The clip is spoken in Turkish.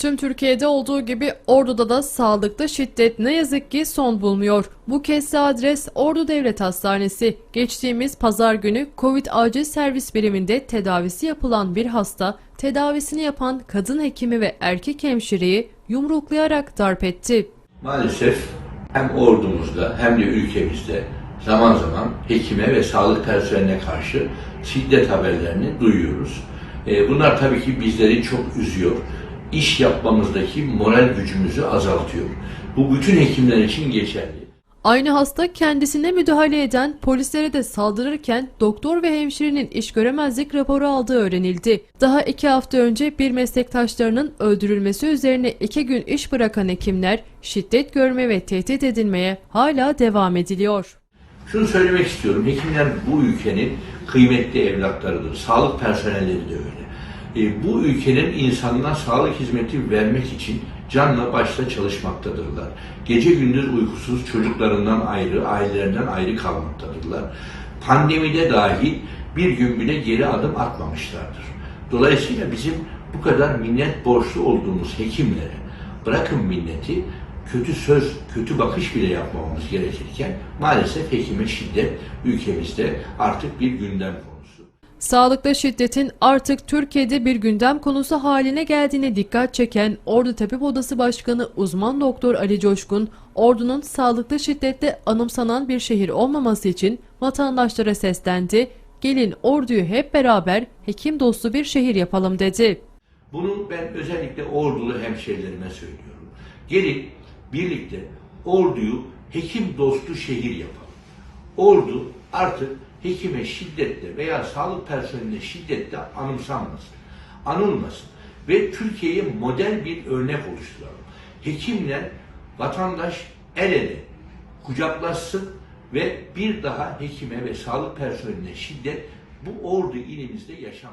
Tüm Türkiye'de olduğu gibi Ordu'da da sağlıkta şiddet ne yazık ki son bulmuyor. Bu kez adres Ordu Devlet Hastanesi. Geçtiğimiz pazar günü Covid acil servis biriminde tedavisi yapılan bir hasta, tedavisini yapan kadın hekimi ve erkek hemşireyi yumruklayarak darp etti. Maalesef hem ordumuzda hem de ülkemizde zaman zaman hekime ve sağlık personeline karşı şiddet haberlerini duyuyoruz. E, bunlar tabii ki bizleri çok üzüyor. İş yapmamızdaki moral gücümüzü azaltıyor. Bu bütün hekimler için geçerli. Aynı hasta kendisine müdahale eden polislere de saldırırken doktor ve hemşirenin iş göremezlik raporu aldığı öğrenildi. Daha iki hafta önce bir meslektaşlarının öldürülmesi üzerine iki gün iş bırakan hekimler şiddet görme ve tehdit edilmeye hala devam ediliyor. Şunu söylemek istiyorum. Hekimler bu ülkenin kıymetli evlatlarıdır. Sağlık personelleri de öyle. E, bu ülkenin insanına sağlık hizmeti vermek için canla başla çalışmaktadırlar. Gece gündüz uykusuz çocuklarından ayrı, ailelerinden ayrı kalmaktadırlar. Pandemide dahil bir gün bile geri adım atmamışlardır. Dolayısıyla bizim bu kadar minnet borçlu olduğumuz hekimlere bırakın minneti kötü söz, kötü bakış bile yapmamamız gerekirken maalesef hekime şiddet ülkemizde artık bir gündem. Sağlıkta şiddetin artık Türkiye'de bir gündem konusu haline geldiğine dikkat çeken Ordu Tabip Odası Başkanı uzman doktor Ali Coşkun, Ordu'nun sağlıkta şiddetle anımsanan bir şehir olmaması için vatandaşlara seslendi. Gelin Ordu'yu hep beraber hekim dostu bir şehir yapalım dedi. Bunu ben özellikle ordulu hemşehrilerime söylüyorum. Gelin birlikte orduyu hekim dostu şehir yapalım. Ordu artık hekime şiddetle veya sağlık personeline şiddetle anımsanmasın, anılmasın ve Türkiye'ye model bir örnek oluşturalım. Hekimle vatandaş el ele kucaklaşsın ve bir daha hekime ve sağlık personeline şiddet bu ordu ilimizde yaşam.